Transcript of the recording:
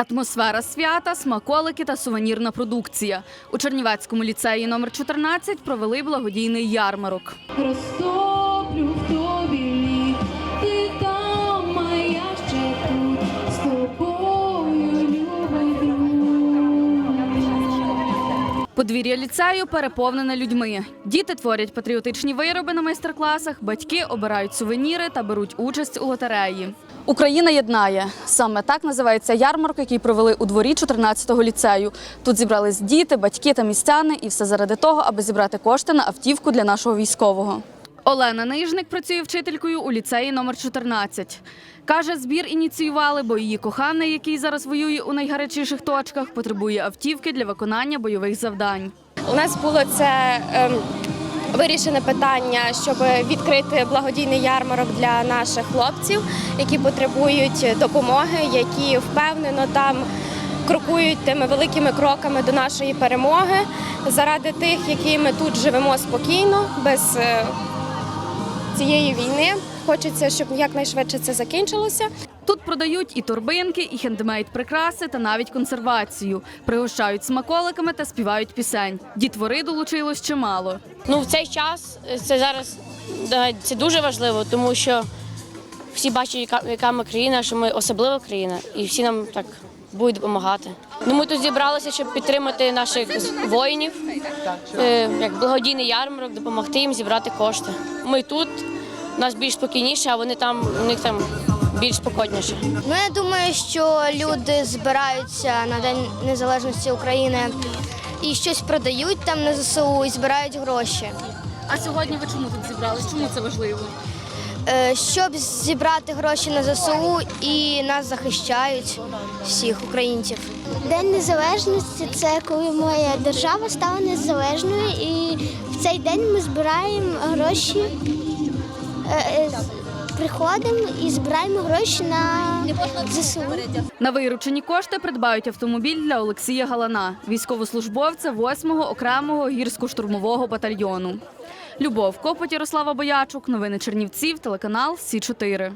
Атмосфера свята, смаколики та сувенірна продукція. У Чернівецькому ліцеї номер 14 провели благодійний ярмарок. Подвір'я ліцею переповнене людьми. Діти творять патріотичні вироби на майстер-класах, батьки обирають сувеніри та беруть участь у лотереї. Україна єднає саме так називається ярмарка, який провели у дворі 14-го ліцею. Тут зібрались діти, батьки та містяни, і все заради того, аби зібрати кошти на автівку для нашого військового. Олена Нижник працює вчителькою у ліцеї номер 14. Каже, збір ініціювали, бо її коханий, який зараз воює у найгарячіших точках, потребує автівки для виконання бойових завдань. У нас було це ем, вирішене питання, щоб відкрити благодійний ярмарок для наших хлопців, які потребують допомоги, які впевнено там крокують тими великими кроками до нашої перемоги заради тих, які ми тут живемо спокійно, без е, цієї війни. Хочеться, щоб якнайшвидше це закінчилося. Тут продають і торбинки, і хендмейд прикраси та навіть консервацію. Пригощають смаколиками та співають пісень. Дітвори долучилось чимало. Ну, в цей час це зараз це дуже важливо, тому що всі бачать, яка ми країна, що ми особлива країна, і всі нам так будуть допомагати. Ну, ми тут зібралися, щоб підтримати наших воїнів, е, як благодійний ярмарок, допомогти їм зібрати кошти. Ми тут, у нас більш спокійніше, а вони там, у них там більш спокійніше. Ну, я думаю, що люди збираються на День Незалежності України і щось продають там на ЗСУ і збирають гроші. А сьогодні ви чому тут зібрались? Чому це важливо? Е, Щоб зібрати гроші на ЗСУ і нас захищають всіх українців. День незалежності це коли моя держава стала незалежною, і в цей день ми збираємо гроші, е, е, приходимо і збираємо гроші на ЗСУ. На виручені кошти придбають автомобіль для Олексія Галана, військовослужбовця 8-го окремого гірсько-штурмового батальйону. Любов Копоть, Ярослава Боячук. Новини Чернівців, телеканал Сі 4